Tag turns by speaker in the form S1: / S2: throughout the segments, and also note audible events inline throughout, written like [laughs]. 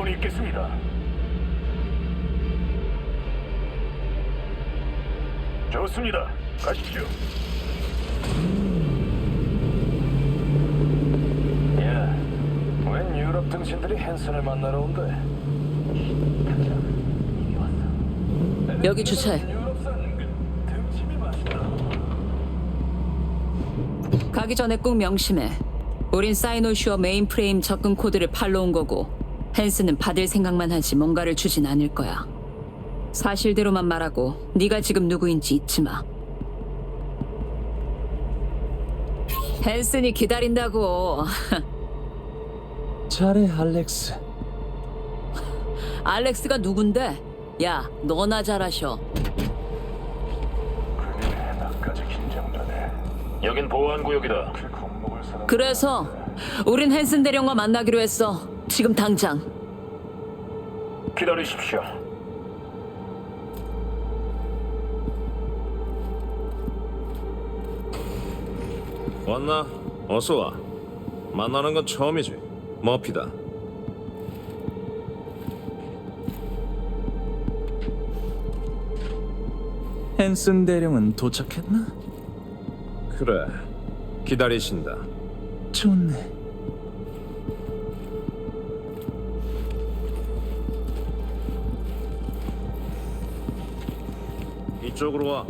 S1: 문이 있겠습니다. 좋습니다. 가십시오. 야, 웬 유럽 등신들이 헨슨을 만나러 온대?
S2: 여기 주차해.
S1: 유럽산 그 등심이 맛있다.
S2: 가기 전에 꼭 명심해. 우린 사이노슈어 메인 프레임 접근 코드를 팔러 온 거고 헨스는 받을 생각만 하지 뭔가를 주진 않을 거야. 사실대로만 말하고 네가 지금 누구인지 잊지 마. 헨슨이 기다린다고. [laughs]
S3: 잘해 알렉스
S2: 알렉스가 누군데? 야, 너나 잘하셔.
S1: 그래, 나까지 긴장되네. 여긴 보안 구역이다.
S2: 그래서 우린 헨슨 대령과 만나기로 했어. 지금 당장.
S1: 기다리십시오.
S4: 왔나? 어서 와. 만나는 건 처음이지. 머피다.
S3: 헨슨 대령은 도착했나?
S4: 그래. 기다리신다.
S3: 좋네
S4: 이쪽으로 와.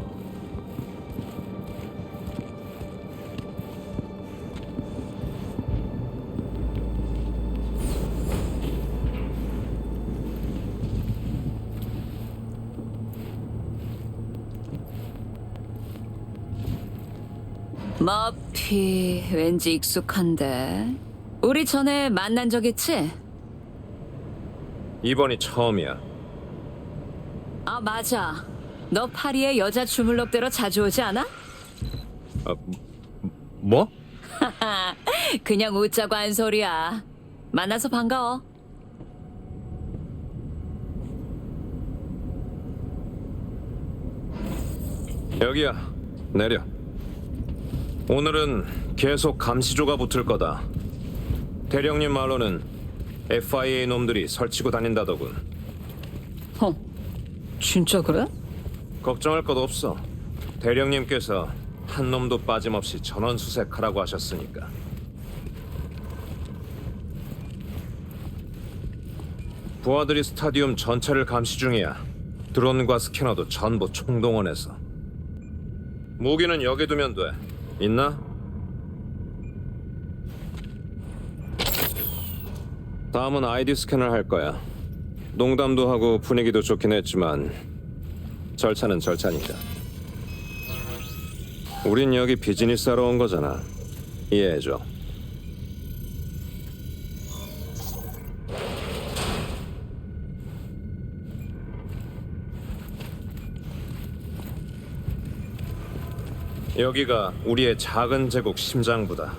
S2: 머피 왠지 익숙한데. 우리 전에 만난 적 있지?
S4: 이번이 처음이야.
S2: 아 맞아. 너 파리에 여자 주물럭대로 자주 오지 않아?
S4: 아, 뭐? [laughs]
S2: 그냥 웃자고 한 소리야. 만나서 반가워.
S4: 여기야. 내려. 오늘은 계속 감시조가 붙을 거다. 대령님 말로는 FIA 놈들이 설치고 다닌다더군.
S2: 어, 진짜 그래?
S4: 걱정할 것 없어. 대령님께서 한 놈도 빠짐없이 전원 수색하라고 하셨으니까. 부하들이 스타디움 전체를 감시 중이야. 드론과 스캐너도 전부 총동원해서. 무기는 여기 두면 돼. 있나? 다음은 아이디 스캔을 할 거야. 농담도 하고 분위기도 좋긴 했지만 절차는 절차니까. 우린 여기 비즈니스 하러 온 거잖아. 이해해줘. 여기가 우리의 작은 제국 심장부다.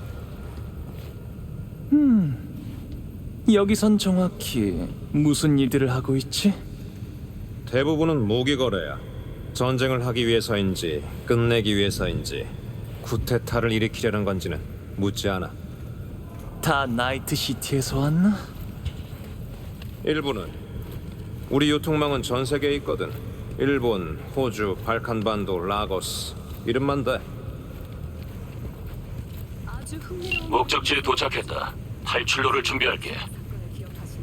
S3: 여기선 정확히 무슨 일들을 하고 있지?
S4: 대부분은 무기 거래야. 전쟁을 하기 위해서인지 끝내기 위해서인지 쿠데타를 일으키려는 건지는 묻지 않아.
S3: 다 나이트 시티에서 왔나?
S4: 일부는 우리 유통망은 전 세계에 있거든. 일본, 호주, 발칸반도, 라고스 이름만 돼.
S2: 아주 흥미로운
S1: 목적지에 도착했다. 탈출로를 준비할게.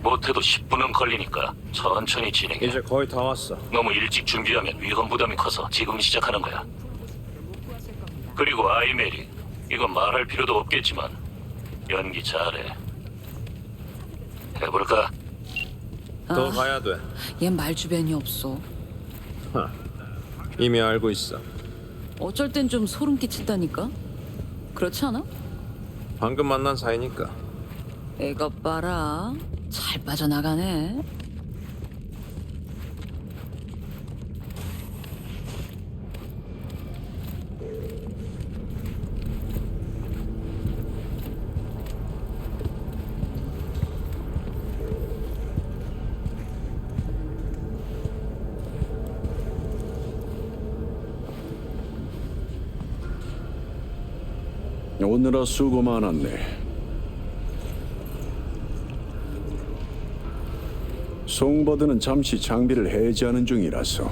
S1: 못해도 10분은 걸리니까 천천히 진행해.
S4: 이제 거의 다 왔어.
S1: 너무 일찍 준비하면 위험 부담이 커서 지금 시작하는 거야. 그리고 아이메리, 이건 말할 필요도 없겠지만 연기 잘해. 해볼까?
S4: 더 가야 돼.
S2: 얜 말주변이 없어.
S4: 하, 이미 알고 있어.
S2: 어쩔 땐 좀 소름 끼친다니까. 그렇지 않아?
S4: 방금 만난 사이니까.
S2: 이것 봐라. 잘 빠져나가네.
S5: 오늘아 수고 많았네. 송버드는 잠시 장비를 해제하는 중이라서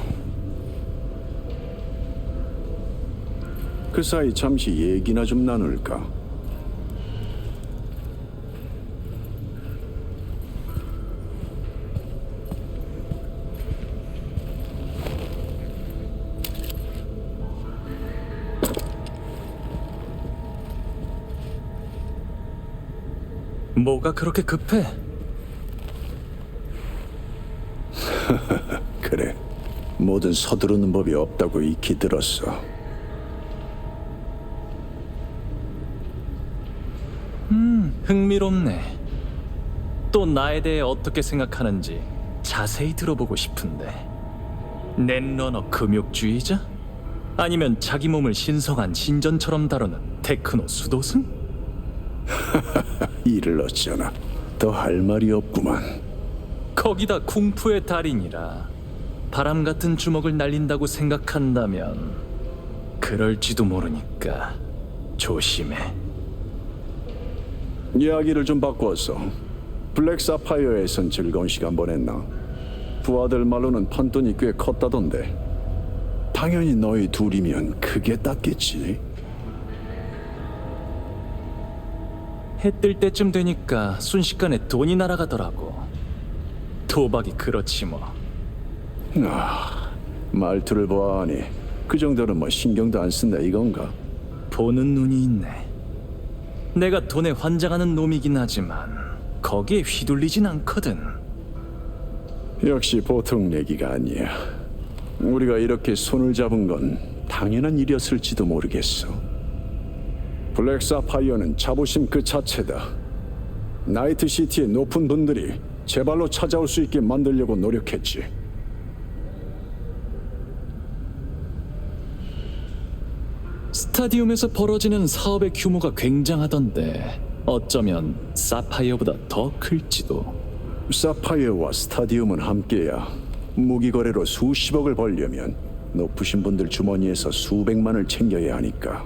S5: 그 사이 잠시 얘기나 좀 나눌까?
S3: 뭐가 그렇게 급해? [laughs]
S5: 그래 뭐든 서두르는 법이 없다고 익히 들었어
S3: 흥미롭네. 또 나에 대해 어떻게 생각하는지 자세히 들어보고 싶은데. 넷러너 금욕주의자? 아니면 자기 몸을 신성한 신전처럼 다루는 테크노 수도승? [laughs]
S5: 일을 어쩌나 더 할 말이 없구만
S3: 거기다 쿵푸의 달인이라 바람 같은 주먹을 날린다고 생각한다면 그럴지도 모르니까 조심해.
S5: 이야기를 좀 바꿔서 블랙 사파이어에선 즐거운 시간 보냈나? 부하들 말로는 판돈이 꽤 컸다던데 당연히 너희 둘이면 크게 땄겠지
S3: 해 뜰 때쯤 되니까 순식간에 돈이 날아가더라고. 도박이 그렇지 뭐.
S5: 아, 말투를 보아하니 그 정도는 뭐 신경도 안 쓴다 이건가?
S3: 보는 눈이 있네. 내가 돈에 환장하는 놈이긴 하지만 거기에 휘둘리진 않거든.
S5: 역시 보통 얘기가 아니야 우리가 이렇게 손을 잡은 건 당연한 일이었을지도 모르겠어 블랙 사파이어는 자부심 그 자체다 나이트 시티의 높은 분들이 제 발로 찾아올 수 있게 만들려고 노력했지
S3: 스타디움에서 벌어지는 사업의 규모가 굉장하던데 어쩌면 사파이어보다 더 클지도.
S5: 사파이어와 스타디움은 함께야 무기 거래로 수십억을 벌려면 높으신 분들 주머니에서 수백만을 챙겨야 하니까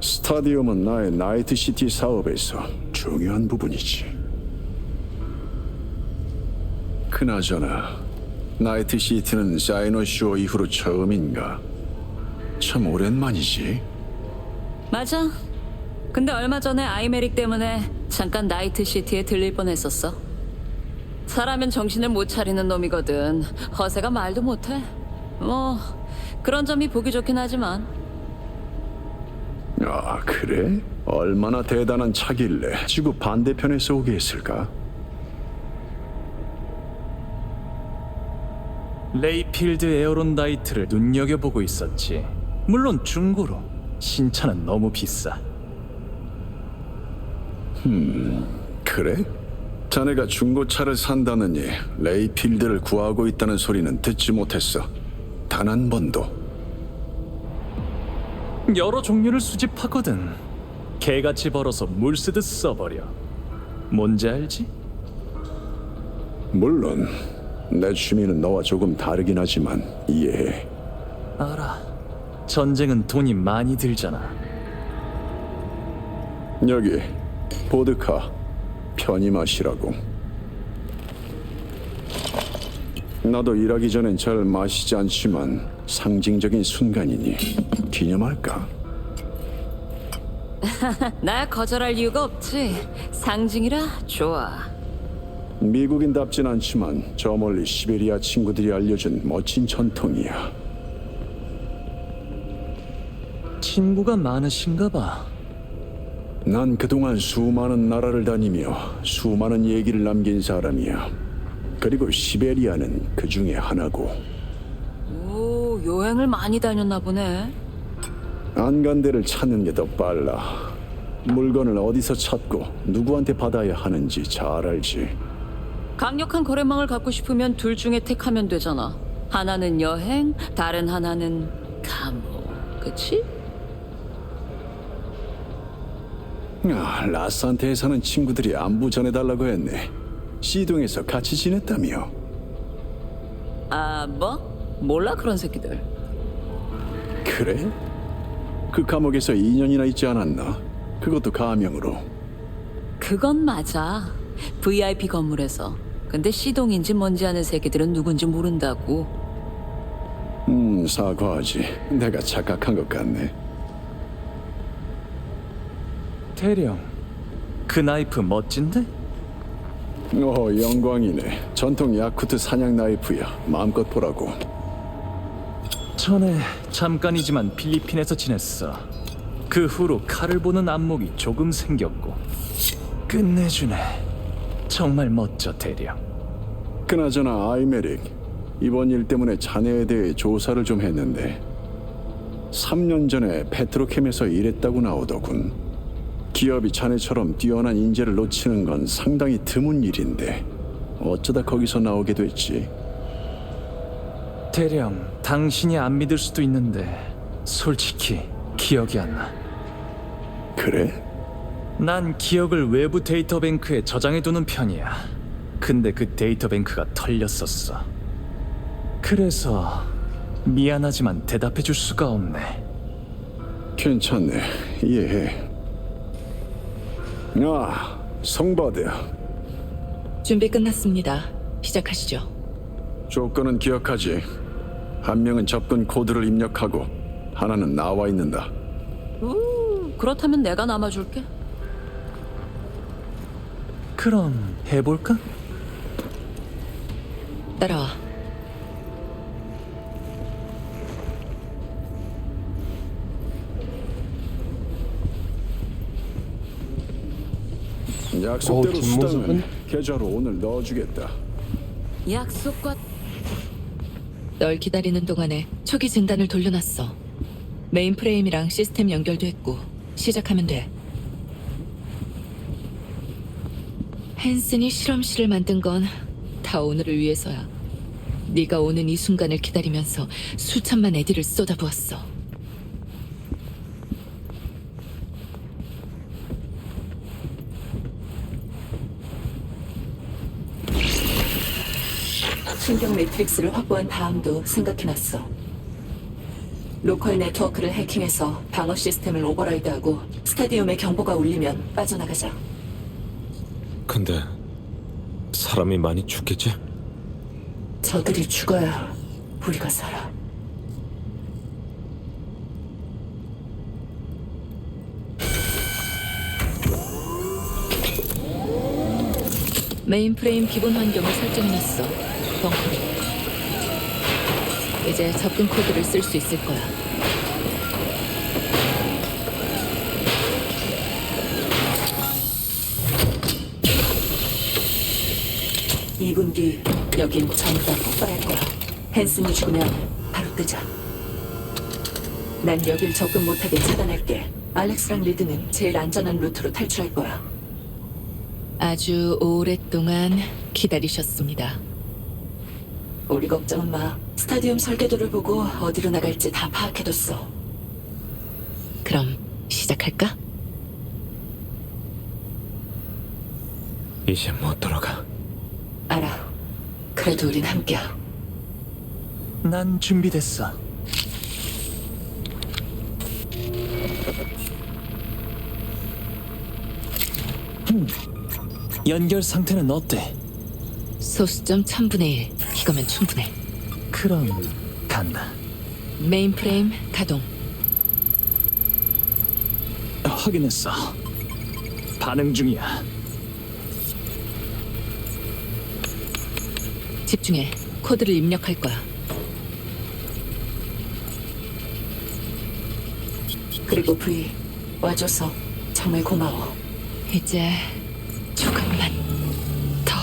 S5: 스타디움은 나의 나이트 시티 사업에서 중요한 부분이지. 그나저나 나이트 시티는 사이노 쇼 이후로 처음인가? 참 오랜만이지.
S2: 맞아. 근데 얼마 전에 아이메릭 때문에 잠깐 나이트 시티에 들릴 뻔했었어. 사람은 정신을 못 차리는 놈이거든. 허세가 말도 못해. 뭐 그런 점이 보기 좋긴 하지만
S5: 아 그래? 얼마나 대단한 차길래 지구 반대편에서 오게 했을까?
S3: 레이필드 에어론다이트를 눈여겨보고 있었지. 물론 중고로. 신차는 너무 비싸.
S5: 그래? 자네가 중고차를 산다느니 레이필드를 구하고 있다는 소리는 듣지 못했어. 단 한 번도.
S3: 여러 종류를 수집하거든. 개같이 벌어서 물 쓰듯 써버려. 뭔지 알지?
S5: 물론 내 취미는 너와 조금 다르긴 하지만 이해해.
S3: 알아. 전쟁은 돈이 많이 들잖아.
S5: 여기 보드카 편히 마시라고. 나도 일하기 전엔 잘 마시지 않지만 상징적인 순간이니 기념할까? [laughs]
S2: 나 거절할 이유가 없지. 상징이라 좋아.
S5: 미국인답진 않지만 저 멀리 시베리아 친구들이 알려준 멋진 전통이야.
S3: 친구가 많으신가 봐.
S5: 난 그동안 수많은 나라를 다니며 수많은 얘기를 남긴 사람이야. 그리고 시베리아는 그 중에 하나고
S2: 오 여행을 많이 다녔나 보네.
S5: 안 간 데를 찾는 게 더 빨라. 물건을 어디서 찾고 누구한테 받아야 하는지 잘 알지.
S2: 강력한 거래망을 갖고 싶으면 둘 중에 택하면 되잖아. 하나는 여행, 다른 하나는 감옥. 그치?
S5: 아, 라산테에 사는 친구들이 안부 전해달라고 했네. 시동에서 같이 지냈다며.
S2: 아 뭐? 몰라 그런 새끼들.
S5: 그래? 그 감옥에서 2년이나 있지 않았나? 그것도 가명으로.
S2: 그건 맞아. VIP 건물에서. 근데 시동인지 뭔지 아는 새끼들은 누군지 모른다고.
S5: 음, 사과하지. 내가 착각한 것 같네.
S3: 대령, 그 나이프 멋진데?
S5: 어, 영광이네. 전통 야쿠트 사냥 나이프야. 마음껏 보라고.
S3: 전에 잠깐이지만 필리핀에서 지냈어. 그 후로 칼을 보는 안목이 조금 생겼고 끝내주네. 정말 멋져 대령.
S5: 그나저나 아이메릭, 이번 일 때문에 자네에 대해 조사를 좀 했는데 3년 전에 페트로캠에서 일했다고 나오더군. 기업이 자네처럼 뛰어난 인재를 놓치는 건 상당히 드문 일인데 어쩌다 거기서 나오게 됐지?
S3: 대령, 당신이 안 믿을 수도 있는데 솔직히 기억이 안 나.
S5: 그래?
S3: 난 기억을 외부 데이터뱅크에 저장해두는 편이야. 근데 그 데이터뱅크가 털렸었어. 그래서 미안하지만 대답해 줄 수가 없네.
S5: 괜찮네. 이해해. 아, 성바드.
S6: 준비 끝났습니다. 시작하시죠.
S5: 조건은 기억하지. 한 명은 접근 코드를 입력하고 하나는 나와 있는다.
S2: 우, 그렇다면 내가 남아줄게.
S3: 그럼 해볼까?
S6: 따라와.
S5: 약속대로 수당은
S7: 뒷모습은?
S5: 계좌로 오늘 넣어주겠다.
S2: 약속과
S6: 널 기다리는 동안에 초기 진단을 돌려놨어. 메인 프레임이랑 시스템 연결도 했고 시작하면 돼. 헨슨이 실험실을 만든 건 다 오늘을 위해서야. 네가 오는 이 순간을 기다리면서 수천만 애들을 쏟아부었어. 신경 매트릭스를 확보한 다음도 생각해놨어. 로컬 네트워크를 해킹해서 방어 시스템을 오버라이드하고 스타디움에 경보가 울리면 빠져나가자.
S8: 근데 사람이 많이 죽겠지?
S6: 저들이 죽어야 우리가 살아. 메인 프레임 기본 환경을 설정해놨어. 벙커로. 이제 접근 코드를 쓸 수 있을 거야. 이분뒤 여긴 전부 다 폭발할 거야. 헨슨이 죽으면 바로 뜨자. 난 여길 접근 못하게 차단할게. 알렉스랑 리드는 제일 안전한 루트로 탈출할 거야. 아주 오랫동안 기다리셨습니다. 우리 걱정은 마. 스타디움 설계도를 보고 어디로 나갈지 다 파악해뒀어. 그럼 시작할까?
S8: 이제 못 돌아가.
S6: 알아. 그래도 우린 함께야.
S3: 난 준비됐어. 음, 연결 상태는 어때?
S6: 소수점 1000분의 1. 이거면 충분해.
S3: 그럼 간다.
S6: 메인 프레임 가동.
S3: 확인했어. 반응 중이야.
S6: 집중해. 코드를 입력할 거야. 그리고 브이 와줘서 정말 고마워. 이제 조금만 더.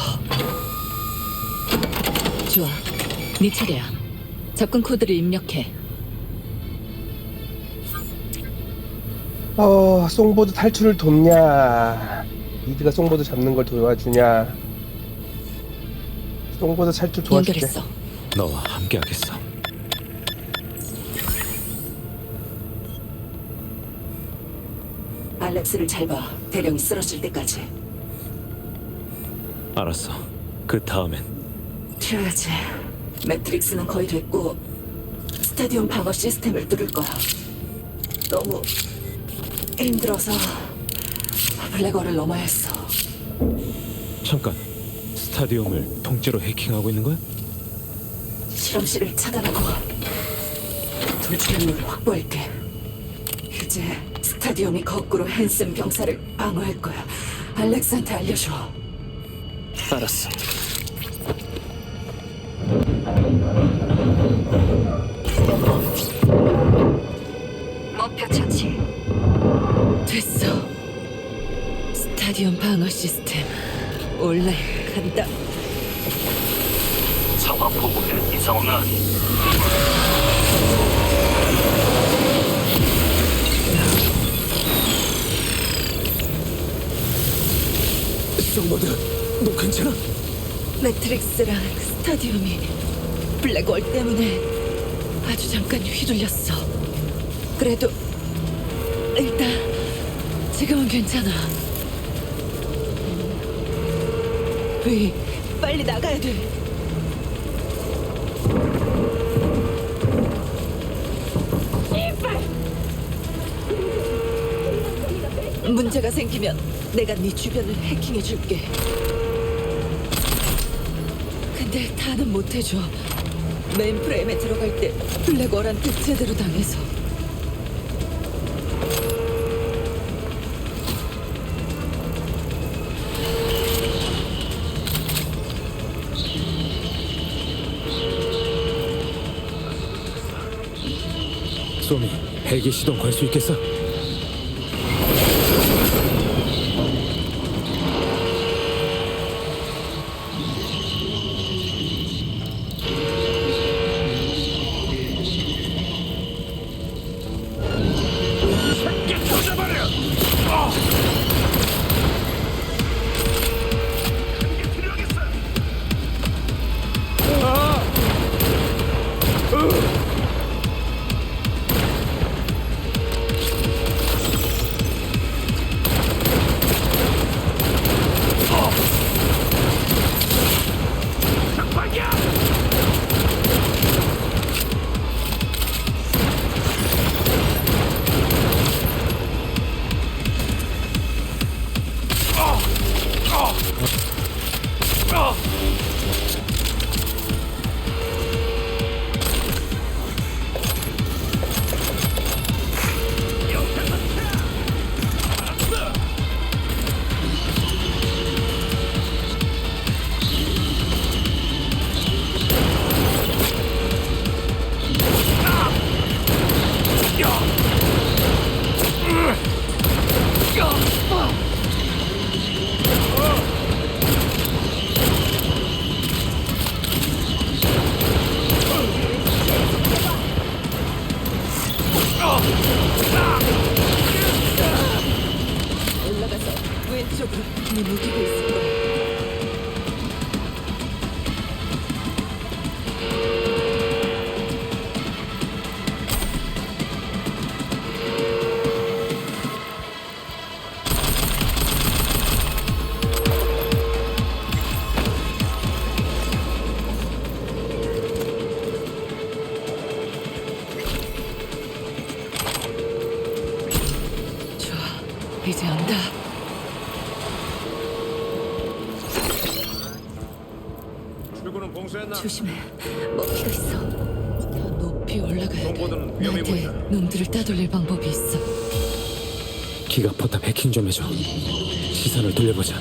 S6: 좋아. 네 차례야. 접근 코드를 입력해.
S7: 어, 송보드 탈출을 돕냐? 리드가 송보드 잡는 걸 도와주냐? 송보드 탈출 도와줄게.
S6: 연결했어.
S8: 너와 함께하겠어.
S6: 알렉스를 잘 봐. 대령이 쓰러질 때까지.
S8: 알았어. 그 다음엔
S6: 튀어야지. 매트릭스는 거의 됐고 스타디움 방어 시스템을 뚫을 거야. 너무 힘들어서 블랙홀을 넘어야 했어.
S8: 잠깐. 스타 스타디움을 통째로 해킹하고 있는 거야?
S6: 실험실을 차단하고 돌출형물을 확보할게. 이제 스타디움이 거꾸로 헨슨 병사를 방어할 거야. 알렉스한테 알려줘.
S3: 알았어.
S6: 목표 처치. 됐어. 스타디움 방어 시스템 올라 간다.
S1: 상황 보고에 이상 없나?
S3: 송보드, 너 괜찮아?
S6: 매트릭스랑 스타디움이 블랙홀 때문에 아주 잠깐 휘둘렸어. 그래도 일단 지금은 괜찮아. 위 빨리 나가야 돼. 문제가 생기면 내가 네 주변을 해킹해 줄게. 근데 다는 못해줘. 메인프레임에 들어갈 때 블랙월한테 제대로 당해서.
S8: 소미, 헬기 시동 걸 수 있겠어?
S6: 이제 온다.
S4: 출구는 봉쇄했나?
S6: 조심해. 먹히가 있어. 더 높이 올라가야 돼.
S4: 정보들은 위험해
S6: 나한테
S4: 보인다.
S6: 놈들을 따돌릴 방법이 있어.
S8: 기가 포탑 해킹 좀 해줘. 시선을 돌려보자.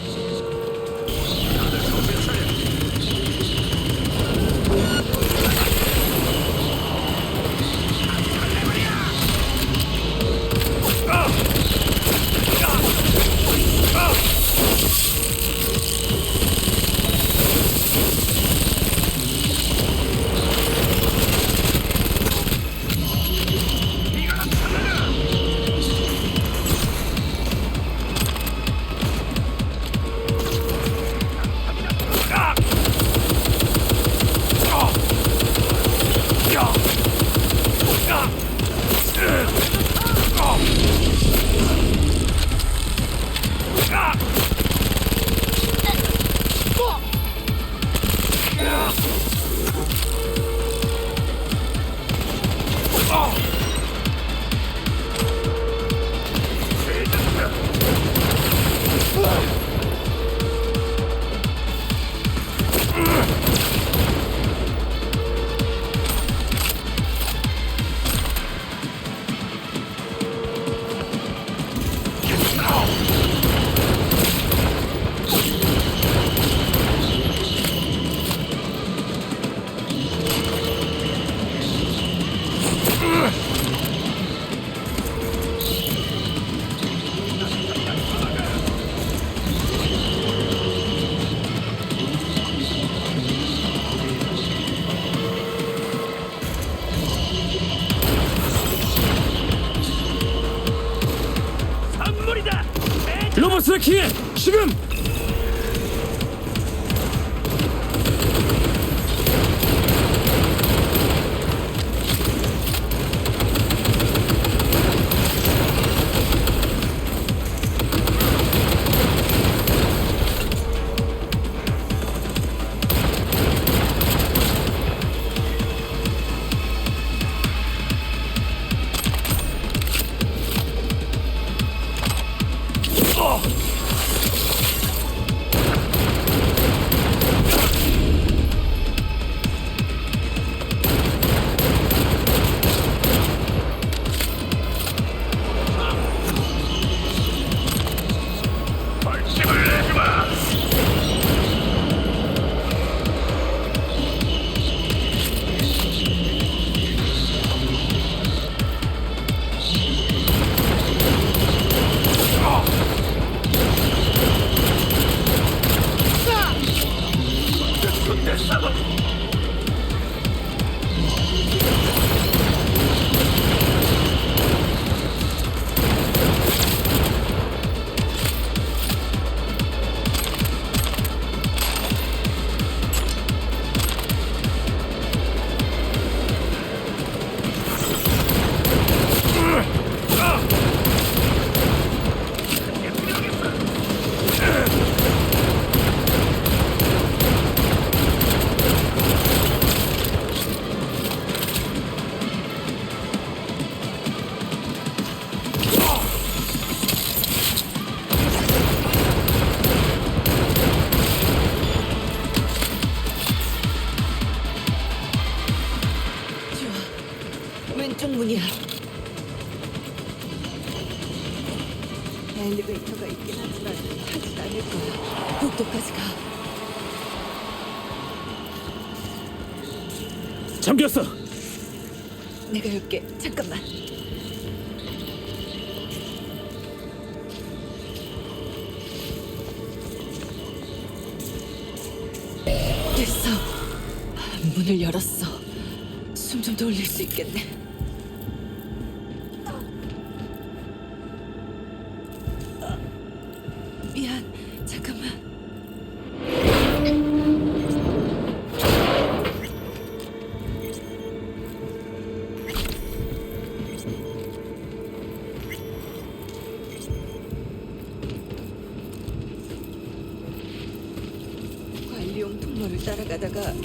S6: 로버스 킹 지금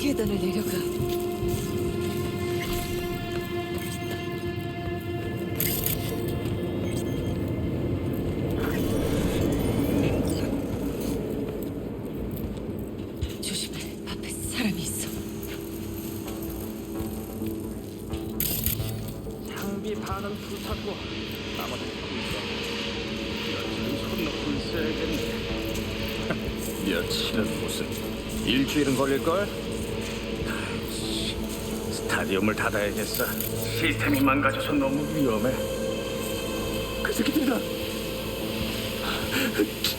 S9: 계단을 내려가. 조심해. 앞에 사람이 있어.
S1: 장비 반은 불탔고 나머지 있어. 며칠은 손 놓고 있어야겠네. [laughs] 며칠은 무슨 일주일은 걸릴걸? 스타디움을 닫아야겠어. 시스템이 망가져서 너무 위험해. 그 새끼들이다.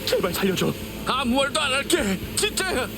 S1: 제발 살려줘. 아무 말도 안 할게. 진짜야.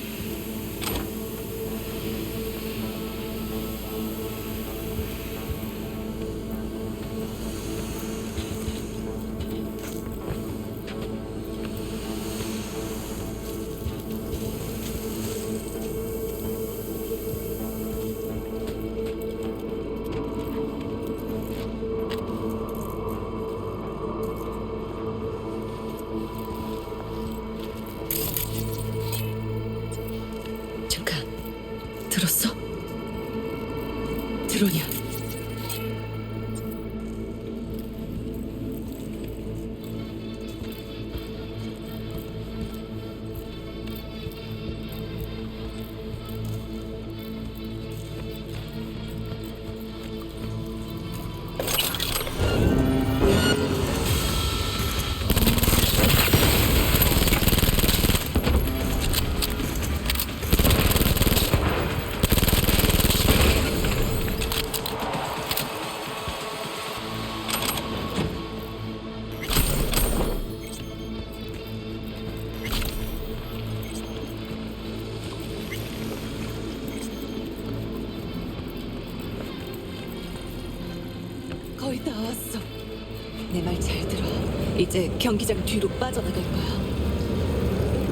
S6: 이제 경기장 뒤로 빠져나갈 거야.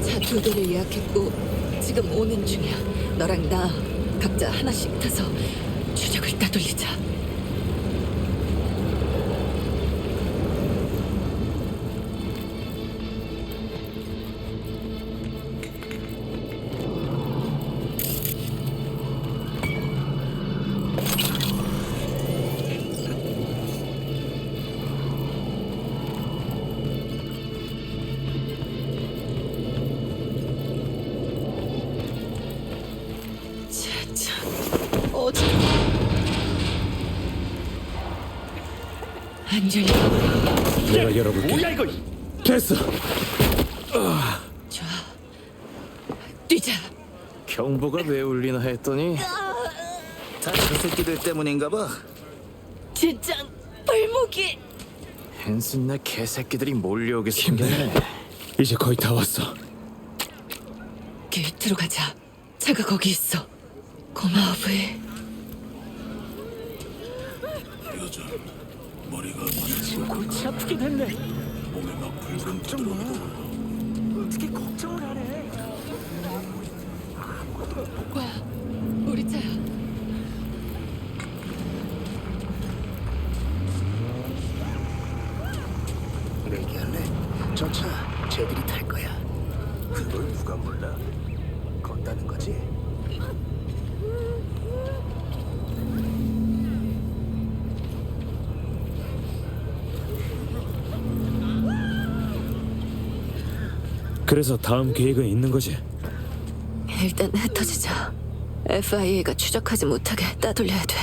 S6: 차 두 대를 예약했고 지금 오는 중이야. 너랑 나 각자 하나씩 타서 추적을 따돌리자.
S8: 열어볼게.
S1: 뭐야 이거?
S8: 됐어.
S6: 좋아. 뛰자.
S1: 경보가 왜 울리나 했더니 다 저 새끼들 때문인가 봐.
S6: 진짜 발목이.
S1: 헨슨 내 개새끼들이 몰려오게 생겼네.
S8: 이제 거의 다 왔어.
S6: 게이트로 가자. 차가 거기 있어. 고마워 부이.
S1: 골치 아프긴 했네. 걱정 마. 어떻게 걱정을 하래?
S6: 와, 우리 차야.
S1: 얘기할래? 저 차 쟤들이 탈 거야. 그걸 누가 몰라? 건다는 거지?
S8: 그래서 다음 계획은 있는 거지.
S6: 일단 흩어지자. FIA가 추적하지 못하게 따돌려야 돼.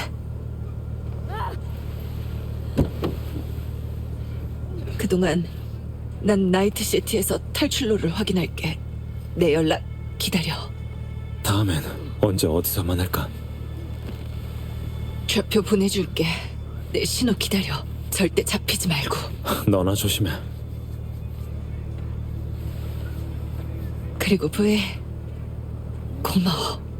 S6: 그동안 난 나이트시티에서 탈출로를 확인할게. 내 연락 기다려.
S8: 다음엔 언제 어디서 만날까?
S6: 좌표 보내줄게. 내 신호 기다려. 절대 잡히지 말고. [laughs]
S8: 너나 조심해.
S6: 그리고 부에 고마워.